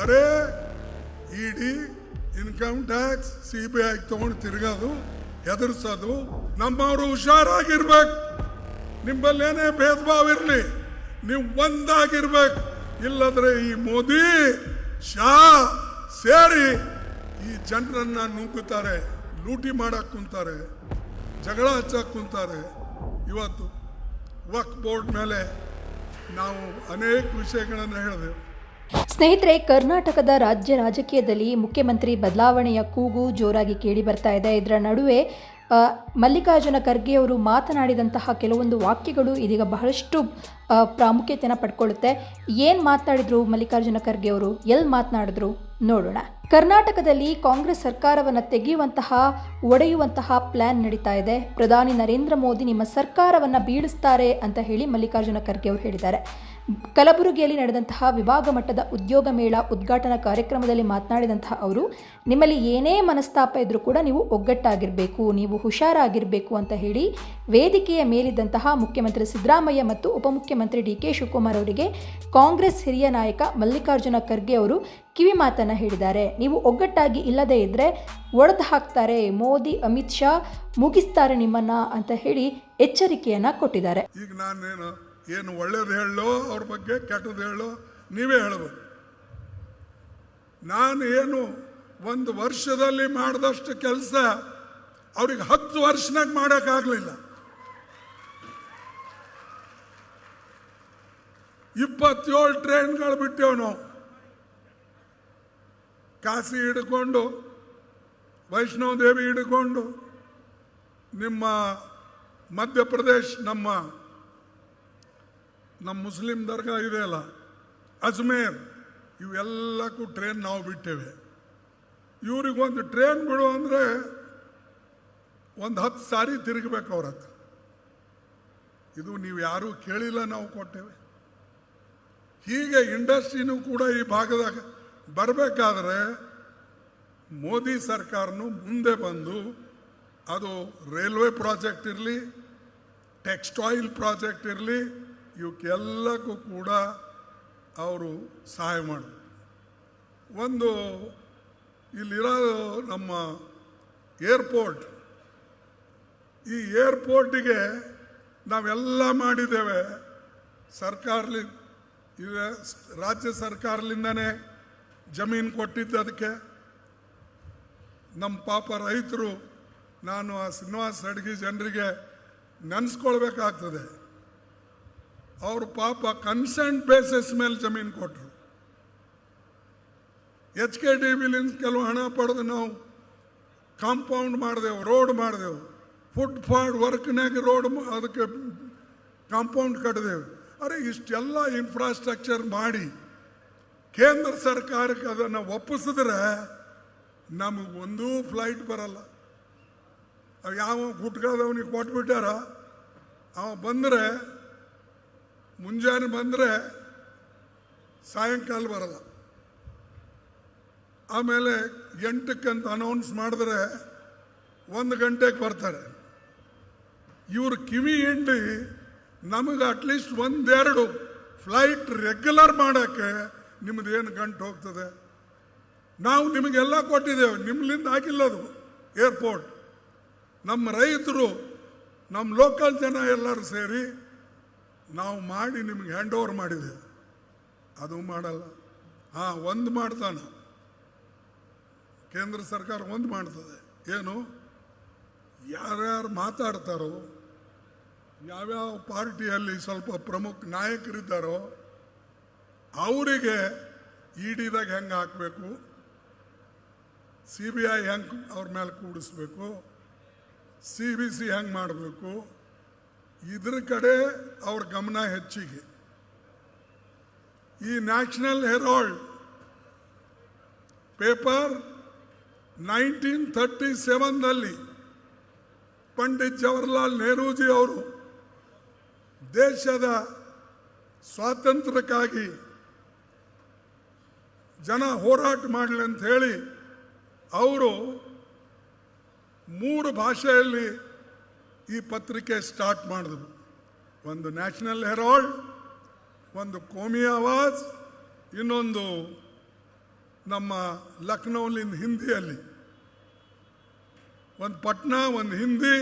ಬರೇ ED income tax, C B I ತಗೊಂಡು ತಿರ್ಗೋದು, ಹೆದರ್ಸೋದು, ನಮ್ಮವರು ಹುಷಾರಾಗಿರ್ಬೇಕು. ನಿಮ್ಮಲ್ಲಿ ಏನೇ ಭೇದ ಭಾವ ಇರಲಿ, ನೀವು ಒಂದಾಗಿರ್ಬೇಕು. ಇಲ್ಲದ್ರೆ ಈ ಮೋದಿ, ಶಾ ಸೇರಿ ಈ ಜನರನ್ನ ನುಗ್ಗುತ್ತಾರೆ ಲೂಟಿ ಮಾಡಕ್ ಕುಂತಾರೆ, ಜಗಳ ಹಚ್ಚಕ್ ಕುಂತಾರೆ. ಇವತ್ತು ವಕ್ ಬೋರ್ಡ್ ಮೇಲೆ ನಾವು ಅನೇಕ ವಿಷಯಗಳನ್ನು ಹೇಳಿದೆವು. ಸ್ನೇಹಿತರೆ, ಕರ್ನಾಟಕದ ರಾಜ್ಯ ರಾಜಕೀಯದಲ್ಲಿ ಮುಖ್ಯಮಂತ್ರಿ ಬದಲಾವಣೆಯ ಕೂಗು ಜೋರಾಗಿ ಕೇಳಿ ಬರ್ತಾ ಇದೆ. ಇದರ ನಡುವೆ ಮಲ್ಲಿಕಾರ್ಜುನ ಖರ್ಗೆ ಅವರು ಮಾತನಾಡಿದಂತಹ ಕೆಲವೊಂದು ವಾಕ್ಯಗಳು ಇದೀಗ ಬಹಳಷ್ಟು ಪ್ರಾಮುಖ್ಯತೆಯನ್ನು ಪಡ್ಕೊಳ್ಳುತ್ತೆ. ಏನು ಮಾತನಾಡಿದ್ರು ಮಲ್ಲಿಕಾರ್ಜುನ ಖರ್ಗೆ ಅವರು? ಎಲ್ಲಿ ಮಾತನಾಡಿದ್ರು? ನೋಡೋಣ. ಕರ್ನಾಟಕದಲ್ಲಿ ಕಾಂಗ್ರೆಸ್ ಸರ್ಕಾರವನ್ನು ತೆಗೆಯುವಂತಹ, ಒಡೆಯುವಂತಹ ಪ್ಲಾನ್ ನಡೀತಾ ಇದೆ. ಪ್ರಧಾನಿ ನರೇಂದ್ರ ಮೋದಿ ನಿಮ್ಮ ಸರ್ಕಾರವನ್ನು ಬೀಳಿಸ್ತಾರೆ ಅಂತ ಹೇಳಿ ಮಲ್ಲಿಕಾರ್ಜುನ ಖರ್ಗೆ ಅವರು ಹೇಳಿದ್ದಾರೆ. ಕಲಬುರಗಿಯಲ್ಲಿ ನಡೆದಂತಹ ವಿಭಾಗ ಮಟ್ಟದ ಉದ್ಯೋಗ ಮೇಳ ಉದ್ಘಾಟನಾ ಕಾರ್ಯಕ್ರಮದಲ್ಲಿ ಮಾತನಾಡಿದಂತಹ ಅವರು, ನಿಮ್ಮಲ್ಲಿ ಏನೇ ಮನಸ್ತಾಪ ಇದ್ದರೂ ಕೂಡ ನೀವು ಒಗ್ಗಟ್ಟಾಗಿರಬೇಕು, ನೀವು ಹುಷಾರಾಗಿರಬೇಕು ಅಂತ ಹೇಳಿ ವೇದಿಕೆಯ ಮೇಲಿದ್ದಂತಹ ಮುಖ್ಯಮಂತ್ರಿ ಸಿದ್ದರಾಮಯ್ಯ ಮತ್ತು ಉಪಮುಖ್ಯಮಂತ್ರಿ ಡಿ ಕೆ ಶಿವಕುಮಾರ್ ಅವರಿಗೆ ಕಾಂಗ್ರೆಸ್ ಹಿರಿಯ ನಾಯಕ ಮಲ್ಲಿಕಾರ್ಜುನ ಖರ್ಗೆ ಅವರು ಕಿವಿ ಮಾತನ್ನು ಹೇಳಿದ್ದಾರೆ. ನೀವು ಒಗ್ಗಟ್ಟಾಗಿ ಇಲ್ಲದೇ ಇದ್ದರೆ ಒಡೆದು ಹಾಕ್ತಾರೆ, ಮೋದಿ, ಅಮಿತ್ ಶಾ ಮುಗಿಸ್ತಾರೆ ನಿಮ್ಮನ್ನ ಅಂತ ಹೇಳಿ ಎಚ್ಚರಿಕೆಯನ್ನು ಕೊಟ್ಟಿದ್ದಾರೆ. ಏನು ಒಳ್ಳೇದು ಹೇಳೋ ಅವ್ರ ಬಗ್ಗೆ ಕೆಟ್ಟದ್ದು ಹೇಳೋ ನೀವೇ ಹೇಳಬೇಕು. ನಾನು ಏನು ಒಂದು ವರ್ಷದಲ್ಲಿ ಮಾಡಿದಷ್ಟು ಕೆಲಸ ಅವ್ರಿಗೆ ಹತ್ತು ವರ್ಷನಾಗ ಮಾಡೋಕ್ಕಾಗಲಿಲ್ಲ. ಇಪ್ಪತ್ತೇಳು ಟ್ರೈನ್ಗಳು ಬಿಟ್ಟೇವು ನಾವು. ಕಾಶಿ ಹಿಡ್ಕೊಂಡು ವೈಷ್ಣವ ದೇವಿ ಹಿಡ್ಕೊಂಡು, ನಿಮ್ಮ ಮಧ್ಯಪ್ರದೇಶ್, ನಮ್ಮ ನಮ್ಮ ಮುಸ್ಲಿಂ ದರ್ಗಾ ಇದೆ ಅಲ್ಲ, ಅಜ್ಮೇರ್, ಇವೆಲ್ಲಕ್ಕೂ ಟ್ರೈನ್ ನಾವು ಬಿಟ್ಟೇವೆ. ಇವ್ರಿಗೊಂದು ಟ್ರೈನ್ ಬಿಡು ಅಂದರೆ ಒಂದು ಹತ್ತು ಸಾರಿ ತಿರುಗಬೇಕು ಅವ್ರ ಹತ್ರ. ಇದು ನೀವು ಯಾರೂ ಕೇಳಿಲ್ಲ ನಾವು ಕೊಟ್ಟೇವೆ. ಹೀಗೆ ಇಂಡಸ್ಟ್ರಿನೂ ಕೂಡ ಈ ಭಾಗದಾಗ ಬರಬೇಕಾದ್ರೆ ಮೋದಿ ಸರ್ಕಾರನೂ ಮುಂದೆ ಬಂದು ಅದು ರೈಲ್ವೆ ಪ್ರಾಜೆಕ್ಟ್ ಇರಲಿ, ಟೆಕ್ಸ್ಟೈಲ್ ಪ್ರಾಜೆಕ್ಟ್ ಇರಲಿ ಇವಕ್ಕೆಲ್ಲಕ್ಕೂ ಕೂಡ ಅವರು ಸಹಾಯ ಮಾಡಬೇಕು ಒಂದು ಇಲ್ಲಿರೋ ನಮ್ಮ ಏರ್ಪೋರ್ಟ್, ಈ ಏರ್ಪೋರ್ಟಿಗೆ ನಾವೆಲ್ಲ ಮಾಡಿದ್ದೇವೆ. ಸರ್ಕಾರಲಿ ಇದೆ ರಾಜ್ಯ ಸರ್ಕಾರಲಿಂದನೇ ಜಮೀನು ಕೊಟ್ಟಿದ್ದು ಅದಕ್ಕೆ. ನಮ್ಮ ಪಾಪ ರೈತರು, ನಾನು ಆ ಶ್ರೀನಿವಾಸ ಅಡ್ಗಿ ಜನರಿಗೆ ನೆನೆಸ್ಕೊಳ್ಬೇಕಾಗ್ತದೆ. ಅವರು ಪಾಪ ಕನ್ಸೆಂಟ್ ಬೇಸಿಸ್ ಮೇಲೆ ಜಮೀನು ಕೊಟ್ಟರು ಎಚ್ ಕೆ ಡಿ ಬಿಲಿಂದ ಕೆಲವು ಹಣ ಪಡೆದು ನಾವು ಕಾಂಪೌಂಡ್ ಮಾಡಿದೆವು ರೋಡ್ ಮಾಡಿದೆವು. ಫುಟ್ ಫಾಡ್ ವರ್ಕ್ನಾಗ ರೋಡ್ ಅದಕ್ಕೆ ಕಾಂಪೌಂಡ್ ಕಟ್ಟಿದೆವು ಅರೆ ಇಷ್ಟೆಲ್ಲ ಇನ್ಫ್ರಾಸ್ಟ್ರಕ್ಚರ್ ಮಾಡಿ ಕೇಂದ್ರ ಸರ್ಕಾರಕ್ಕೆ ಅದನ್ನು ಒಪ್ಪಿಸಿದ್ರೆ ನಮಗೆ ಒಂದೂ ಫ್ಲೈಟ್ ಬರಲ್ಲ. ಯಾವ ಗುಟ್ಕಾದವನಿಗೆ ಕೊಟ್ಬಿಟ್ಟಾರ? ಅವ ಬಂದರೆ ಮುಂಜಾನೆ ಬಂದರೆ ಸಾಯಂಕಾಲ ಬರಲ್ಲ. ಆಮೇಲೆ ಎಂಟಕ್ಕಂತ ಅನೌನ್ಸ್ ಮಾಡಿದ್ರೆ ಒಂದು ಗಂಟೆಗೆ ಬರ್ತಾರೆ. ಇವರು ಕಿವಿ ಹಿಂಡಿ ನಮಗೆ ಅಟ್ಲೀಸ್ಟ್ ಒಂದೆರಡು ಫ್ಲೈಟ್ ರೆಗ್ಯುಲರ್ ಮಾಡೋಕ್ಕೆ ನಿಮ್ಮದೇನು ಗಂಟು ಹೋಗ್ತದೆ? ನಾವು ನಿಮಗೆಲ್ಲ ಕೊಟ್ಟಿದ್ದೇವೆ ನಿಮ್ಮಲಿಂದ ಆಗಿಲ್ಲ ಅದು ಏರ್ಪೋರ್ಟ್ ನಮ್ಮ ರೈತರು, ನಮ್ಮ ಲೋಕಲ್ ಜನ ಎಲ್ಲರೂ ಸೇರಿ ನಾವು ಮಾಡಿ ನಿಮಗೆ ಹ್ಯಾಂಡ್ ಓವರ್ ಮಾಡಿದೆ. ಅದು ಮಾಡಲ್ಲ. ಹಾಂ, ಒಂದು ಮಾಡ್ತಾನೆ. ಕೇಂದ್ರ ಸರ್ಕಾರ ಒಂದು ಮಾಡ್ತದೆ. ಏನು? ಯಾರ್ಯಾರು ಮಾತಾಡ್ತಾರೋ, ಯಾವ್ಯಾವ ಪಾರ್ಟಿಯಲ್ಲಿ ಸ್ವಲ್ಪ ಪ್ರಮುಖ ನಾಯಕರಿದ್ದಾರೋ, ಅವರಿಗೆ ಇಡಿದಾಗ ಹೆಂಗೆ ಹಾಕಬೇಕು? ಸಿ ಬಿ ಐ ಹೆಂಗೆ ಅವ್ರ ಮೇಲೆ ಕೂಡಿಸ್ಬೇಕು? ಸಿ ಬಿ ಸಿ ಹೆಂಗೆ ಮಾಡಬೇಕು? ಇದ್ರ ಕಡೆ ಅವ್ರ ಗಮನ ಹೆಚ್ಚಿಗೆ. ಈ National Herald paper nineteen thirty ಸೆವೆನ್ನಲ್ಲಿ Pandit Jawaharlal ನೆಹರೂಜಿ ಅವರು ದೇಶದ ಸ್ವಾತಂತ್ರ್ಯಕ್ಕಾಗಿ ಜನ ಹೋರಾಟ ಮಾಡಲಿ ಅಂತ ಹೇಳಿ, ಅವರು ಮೂರು ಭಾಷೆಯಲ್ಲಿ ಈ ಪತ್ರಿಕೆ ಸ್ಟಾರ್ಟ್ ಮಾಡಿದ್ರು ಒಂದು ನ್ಯಾಷನಲ್ ಹೆರಾಲ್ಡ್, ಒಂದು ಕೋಮಿ ಆವಾಜ್, ಇನ್ನೊಂದು ನಮ್ಮ ಲಕ್ನೌಲಿನ ಹಿಂದಿಯಲ್ಲಿ. ಒಂದು ಪಟ್ನಾ, ಒಂದು ಹಿಂದಿ,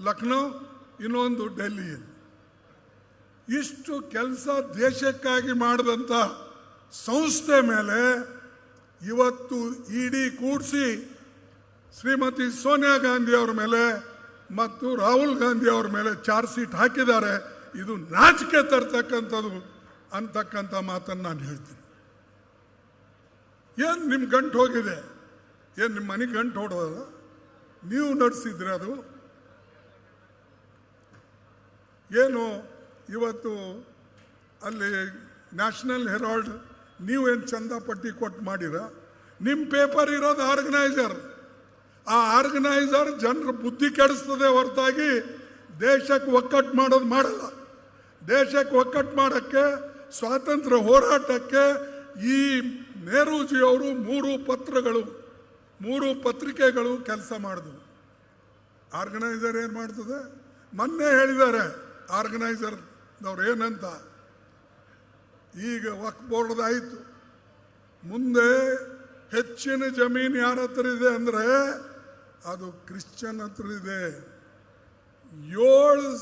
ಲಕ್ನೋ, ಇನ್ನೊಂದು ಡೆಲ್ಲಿಯಲ್ಲಿ. ಇಷ್ಟು ಕೆಲಸ ದೇಶಕ್ಕಾಗಿ ಮಾಡಿದಂಥ ಸಂಸ್ಥೆ ಮೇಲೆ ಇವತ್ತು ಇಡಿ ಕೂಡಿಸಿ ಶ್ರೀಮತಿ ಸೋನಿಯಾ ಗಾಂಧಿ ಅವರ ಮೇಲೆ ಮತ್ತು ರಾಹುಲ್ ಗಾಂಧಿ ಅವರ ಮೇಲೆ ಚಾರ್ಜ್ ಶೀಟ್ ಹಾಕಿದ್ದಾರೆ. ಇದು ನಾಚಿಕೆ ತರ್ತಕ್ಕಂಥದ್ದು ಅಂತಕ್ಕಂಥ ಮಾತನ್ನು ನಾನು ಹೇಳ್ತೀನಿ. ಏನು ನಿಮ್ಮ ಗಂಟು ಹೋಗಿದೆ? ಏನು ನಿಮ್ಮ ಮನೆಗೆ ಗಂಟು ಹೊಡೋದು ನೀವು ನಡೆಸಿದ್ರೆ ಅದು? ಏನು ಇವತ್ತು ಅಲ್ಲಿ ನ್ಯಾಷನಲ್ ಹೆರಾಲ್ಡ್ ನೀವೇನು ಚಂದ ಪಟ್ಟಿ ಕೊಟ್ಟು ಮಾಡಿರ? ನಿಮ್ಮ ಪೇಪರ್ ಇರೋದು ಆರ್ಗನೈಸರ್. ಆ ಆರ್ಗನೈಸರ್ ಜನರ ಬುದ್ಧಿ ಕೆಡಿಸ್ತದೆ ಹೊರತಾಗಿ ದೇಶಕ್ಕೆ ಒಕ್ಕಟ್ಟು ಮಾಡೋದು ಮಾಡಲ್ಲ. ದೇಶಕ್ಕೆ ಒಕ್ಕಟ್ಟು ಮಾಡೋಕ್ಕೆ, ಸ್ವಾತಂತ್ರ್ಯ ಹೋರಾಟಕ್ಕೆ ಈ ನೆಹರೂಜಿಯವರು ಮೂರು ಪತ್ರಗಳು, ಮೂರು ಪತ್ರಿಕೆಗಳು ಕೆಲಸ ಮಾಡಿದ್ವು. ಆರ್ಗನೈಸರ್ ಏನು ಮಾಡ್ತದೆ? ಮೊನ್ನೆ ಹೇಳಿದ್ದಾರೆ ಆರ್ಗನೈಸರ್ನವ್ರು ಏನಂತ. ಈಗ ವಕ್ ಬೋರ್ಡ್ದಾಯಿತು ಮುಂದೆ ಹೆಚ್ಚಿನ ಜಮೀನು ಯಾರ ಹತ್ರ ಇದೆ ಅಂದರೆ ಅದು ಕ್ರಿಶ್ಚಿಯನ್ ಹತ್ರ ಇದೆ ಏಳು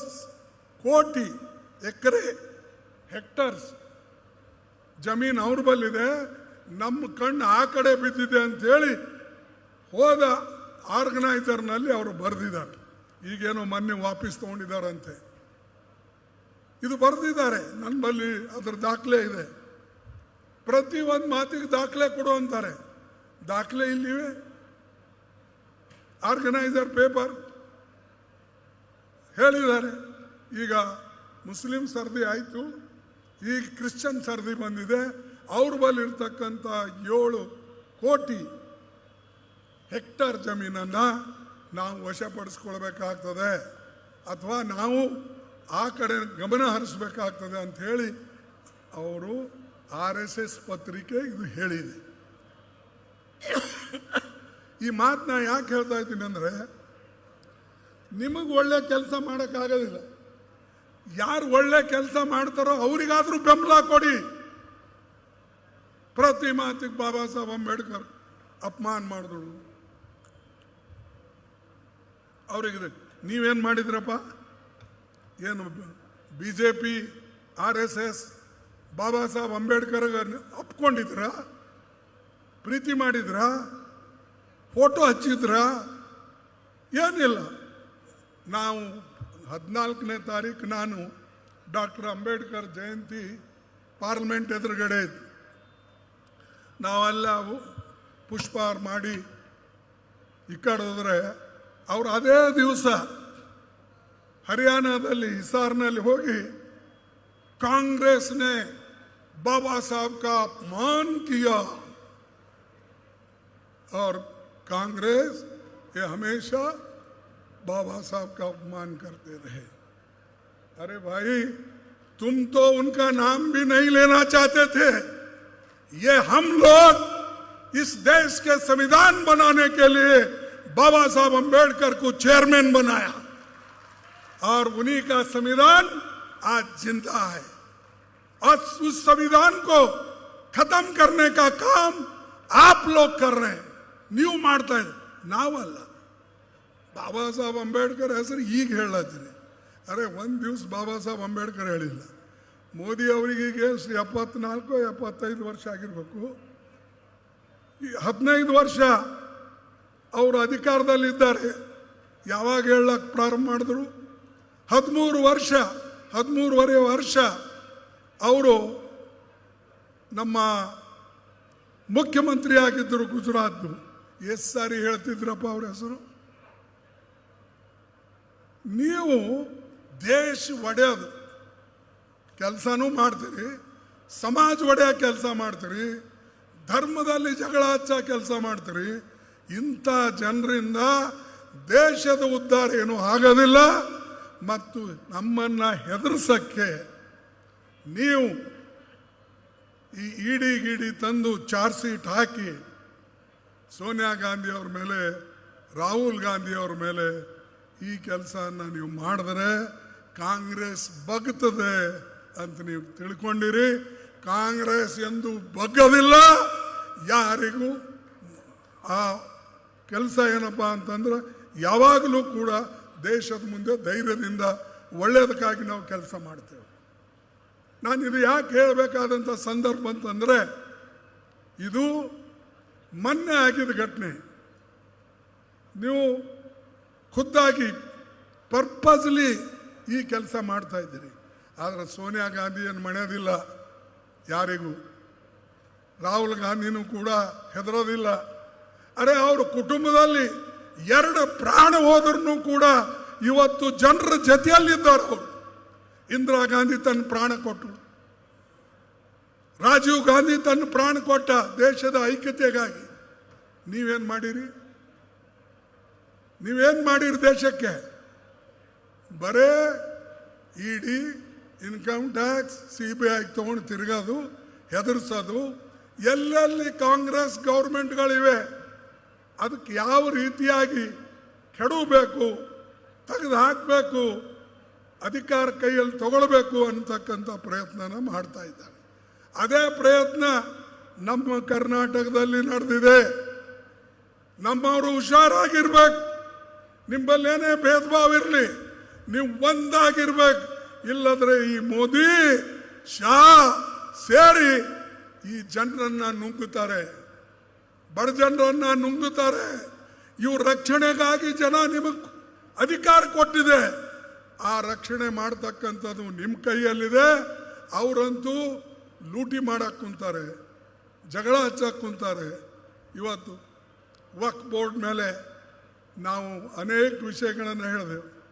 ಕೋಟಿ ಎಕರೆ ಹೆಕ್ಟರ್ಸ್ ಜಮೀನು ಅವ್ರ ಬಲ್ಲಿದೆ. ನಮ್ಮ ಕಣ್ಣು ಆ ಕಡೆ ಬಿದ್ದಿದೆ ಅಂತೇಳಿ ಹೋದ ಆರ್ಗನೈಸರ್ನಲ್ಲಿ ಅವರು ಬರೆದಿದ್ದಾರೆ. ಈಗೇನೋ ಮೊನ್ನೆ ವಾಪಸ್ ತಗೊಂಡಿದ್ದಾರಂತೆ. ಇದು ಬರೆದಿದ್ದಾರೆ. ನನ್ನ ಬಳಿ ಅದ್ರ ದಾಖಲೆ ಇದೆ. ಪ್ರತಿ ಒಂದು ಮಾತಿಗೆ ದಾಖಲೆ ಕೊಡು ಅಂತಾರೆ. ದಾಖಲೆ ಇಲ್ಲಿವೆ. ಆರ್ಗನೈಸರ್ ಪೇಪರ್ ಹೇಳಿದ್ದಾರೆ, ಈಗ ಮುಸ್ಲಿಂ ಸರ್ದಿ ಆಯಿತು ಈಗ ಕ್ರಿಶ್ಚಿಯನ್ ಸರ್ದಿ ಬಂದಿದೆ, ಅವ್ರ ಬಳಿ ಇರ್ತಕ್ಕಂಥ ಏಳು ಕೋಟಿ ಹೆಕ್ಟರ್ ಜಮೀನನ್ನು ನಾವು ವಶಪಡಿಸ್ಕೊಳ್ಬೇಕಾಗ್ತದೆ, ಅಥವಾ ನಾವು ಆ ಕಡೆ ಗಮನ ಹರಿಸ್ಬೇಕಾಗ್ತದೆ ಅಂತ ಹೇಳಿ ಅವರು ಆರ್ ಎಸ್ ಎಸ್ ಪತ್ರಿಕೆ ಇದು ಹೇಳಿದೆ. ಈ ಮಾತನ್ನ ಯಾಕೆ ಹೇಳ್ತಾ ಇದ್ದೀನಿ ಅಂದರೆ, ನಿಮಗೆ ಒಳ್ಳೆ ಕೆಲಸ ಮಾಡೋಕ್ಕಾಗೋದಿಲ್ಲ. ಯಾರು ಒಳ್ಳೆ ಕೆಲಸ ಮಾಡ್ತಾರೋ ಅವರಿಗಾದರೂ ಬೆಂಬಲ ಕೊಡಿ. ಪ್ರತಿ ಮಾತಿಗೆ ಬಾಬಾ ಸಾಹೇಬ್ ಅಂಬೇಡ್ಕರ್ ಅಪಮಾನ ಮಾಡಿದ್ರು ಅವ್ರಿಗೆ ನೀವೇನು ಮಾಡಿದ್ರಪ್ಪ? ಏನು B J P R S S, Baba Saheb Ambedkar ಅಪ್ಕೊಂಡಿದ್ರ? ಪ್ರೀತಿ ಮಾಡಿದ್ರ? ಫೋಟೋ ಹಚ್ಚಿದ್ರ? ಏನಿಲ್ಲ. ನಾವು ಹದಿನಾಲ್ಕನೇ ತಾರೀಕು ನಾನು ಡಾಕ್ಟರ್ ಅಂಬೇಡ್ಕರ್ ಜಯಂತಿ ಪಾರ್ಲಿಮೆಂಟ್ ಎದುರುಗಡೆ ಇತ್ತು ನಾವೆಲ್ಲ ಪುಷ್ಪಹಾರ ಮಾಡಿ ಈ ಕಡೆ ಹೋದ್ರೆ ಅವರು ಅದೇ ದಿವಸ ಹರಿಯಾಣದಲ್ಲಿ ಹಿಸಾರ್ನಲ್ಲಿ ಹೋಗಿ ಕಾಂಗ್ರೆಸ್ನೇ ಬಾಬಾ ಸಾಹೇಬ್ ಕಾ ಅಪಮಾನ್ ಕಿಯ ಅವ್ರು कांग्रेस ये हमेशा बाबा साहब का अपमान करते रहे। अरे भाई, तुम तो उनका नाम भी नहीं लेना चाहते थे। ये हम लोग इस देश के संविधान बनाने के लिए बाबा साहब अंबेडकर को चेयरमैन बनाया। और उन्हीं का संविधान आज ज़िंदा है। और उस संविधान को खत्म करने का काम आप लोग कर रहे हैं। ನೀವು ಮಾಡ್ತಾ ಇದ್ದೀರಿ. ನಾವಲ್ಲ ಬಾಬಾ ಸಾಹೇಬ್ ಅಂಬೇಡ್ಕರ್ ಹೆಸರು ಈಗ ಹೇಳತ್ತೀರಿ ಅರೆ, ಒಂದು ದಿವಸ ಬಾಬಾ ಸಾಹೇಬ್ ಅಂಬೇಡ್ಕರ್ ಹೇಳಿಲ್ಲ. ಮೋದಿ ಅವರಿಗೆ ಈಗ ಎಷ್ಟು ಎಪ್ಪತ್ನಾಲ್ಕು, ಎಪ್ಪತ್ತೈದು ವರ್ಷ ಆಗಿರಬೇಕು. ಈ ಹದಿನೈದು ವರ್ಷ ಅವರು ಅಧಿಕಾರದಲ್ಲಿದ್ದಾರೆ ಯಾವಾಗ ಹೇಳಕ್ಕೆ ಪ್ರಾರಂಭ ಮಾಡಿದ್ರು? ಹದಿಮೂರು ವರ್ಷ, ಹದಿಮೂರುವರೆ ವರ್ಷ ಅವರು ನಮ್ಮ ಮುಖ್ಯಮಂತ್ರಿ ಆಗಿದ್ದರು ಗುಜರಾತ್ ಎಷ್ಟು ಸಾರಿ ಹೇಳ್ತಿದ್ರಪ್ಪ ಅವ್ರ ಹೆಸರು. ನೀವು ದೇಶ ಒಡೆಯೋದು. ಕೆಲಸನೂ ಮಾಡ್ತೀರಿ, ಸಮಾಜ ಒಡೆಯೋ ಕೆಲಸ ಮಾಡ್ತೀರಿ, ಧರ್ಮದಲ್ಲಿ ಜಗಳ ಹಚ್ಚ ಕೆಲಸ ಮಾಡ್ತೀರಿ, ಇಂಥ ಜನರಿಂದ ದೇಶದ ಉದ್ಧಾರ ಏನೂ ಆಗೋದಿಲ್ಲ. ಮತ್ತು ನಮ್ಮನ್ನು ಹೆದರ್ಸಕ್ಕೆ ನೀವು ಈ ಇಡಿ ಗಿಡಿ ತಂದು ಚಾರ್ಜ್ ಶೀಟ್ ಹಾಕಿ ಸೋನಿಯಾ ಗಾಂಧಿ ಅವ್ರ ಮೇಲೆ, ರಾಹುಲ್ ಗಾಂಧಿ ಅವ್ರ ಮೇಲೆ ಈ ಕೆಲಸನ ನೀವು ಮಾಡಿದ್ರೆ ಕಾಂಗ್ರೆಸ್ ಬಗ್ತದೆ ಅಂತ ನೀವು ತಿಳ್ಕೊಂಡಿರಿ. ಕಾಂಗ್ರೆಸ್ ಎಂದು ಬಗ್ಗದಿಲ್ಲ, ಯಾರಿಗೂ ಆ ಕೆಲಸ ಏನಪ್ಪ ಅಂತಂದ್ರೆ ಯಾವಾಗಲೂ ಕೂಡ ದೇಶದ ಮುಂದೆ ಧೈರ್ಯದಿಂದ ಒಳ್ಳೆಯದಕ್ಕಾಗಿ ನಾವು ಕೆಲಸ ಮಾಡ್ತೇವೆ. ನಾನು ಇದು ಯಾಕೆ ಹೇಳಬೇಕಾದಂಥ ಸಂದರ್ಭ ಅಂತಂದರೆ, ಇದು ಮೊನ್ನೆ ಆಗಿದ ಘಟನೆ. ನೀವು ಖುದ್ದಾಗಿ ಪರ್ಪಸ್ಲಿ ಈ ಕೆಲಸ ಮಾಡ್ತಾ ಇದ್ದೀರಿ. ಆದರೆ ಸೋನಿಯಾ ಗಾಂಧಿಯನ್ನು ಮಣೆಯೋದಿಲ್ಲ ಯಾರಿಗೂ. ರಾಹುಲ್ ಗಾಂಧಿನೂ ಕೂಡ ಹೆದರೋದಿಲ್ಲ. ಅರೆ ಅವ್ರ ಕುಟುಂಬದಲ್ಲಿ ಎರಡು ಪ್ರಾಣ ಹೋದ್ರೂ ಕೂಡ ಇವತ್ತು ಜನರ ಜೊತೆಯಲ್ಲಿದ್ದಾರೆ ಅವರು. ಇಂದಿರಾ ಗಾಂಧಿ ತನ್ನ ಪ್ರಾಣ ಕೊಟ್ಟರು. ರಾಜೀವ್ ಗಾಂಧಿ ತನ್ನ ಪ್ರಾಣ ಕೊಟ್ಟ ದೇಶದ ಐಕ್ಯತೆಗಾಗಿ ನೀವೇನು ಮಾಡಿರಿ? ನೀವೇನು ಮಾಡಿರಿ ದೇಶಕ್ಕೆ? ಬರೇ ED income tax C B I ತೊಗೊಂಡು ತಿರುಗೋದು, ಹೆದರ್ಸೋದು. ಎಲ್ಲೆಲ್ಲಿ ಕಾಂಗ್ರೆಸ್ ಗೌರ್ಮೆಂಟ್ಗಳಿವೆ, ಅದಕ್ಕೆ ಯಾವ ರೀತಿಯಾಗಿ ಕೆಡವಬೇಕು ತೆಗೆದು ಹಾಕಬೇಕು ಅಧಿಕಾರ ಕೈಯಲ್ಲಿ ತಗೊಳ್ಬೇಕು ಅನ್ನತಕ್ಕಂಥ ಪ್ರಯತ್ನನ ಮಾಡ್ತಾ ಇದ್ದಾರೆ. ಅದೇ ಪ್ರಯತ್ನ ನಮ್ಮ ಕರ್ನಾಟಕದಲ್ಲಿ ನಡೆದಿದೆ. ನಮ್ಮವರು ಹುಷಾರಾಗಿರ್ಬೇಕು. ನಿಮ್ಮಲ್ಲಿ ಏನೇ ಭೇದ ಭಾವ ಇರಲಿ ನೀವು ಒಂದಾಗಿರ್ಬೇಕು. ಇಲ್ಲದ್ರೆ ಈ ಮೋದಿ, ಶಾ ಸೇರಿ ಈ ಜನರನ್ನ ನುಂಗುತ್ತಾರೆ. ಬಡ ಜನರನ್ನ ನುಂಗುತ್ತಾರೆ. ಇವ್ರ ರಕ್ಷಣೆಗಾಗಿ ಜನ ನಿಮಗೆ ಅಧಿಕಾರ ಕೊಟ್ಟಿದೆ. ಆ ರಕ್ಷಣೆ ಮಾಡ್ತಕ್ಕಂಥದ್ದು ನಿಮ್ಮ ಕೈಯಲ್ಲಿದೆ. ಅವರಂತೂ ಲೂಟಿ ಮಾಡಕ್ಕೆ ಕುಂತಾರೆ ಜಗಳ ಹಚ್ಚಕ್ಕೆ ಕುಂತಾರೆ. ಇವತ್ತು ವಕ್ ಬೋರ್ಡ್ ಮೇಲೆ ನಾವು ಅನೇಕ ವಿಷಯಗಳನ್ನು ಹೇಳಿದೆವು.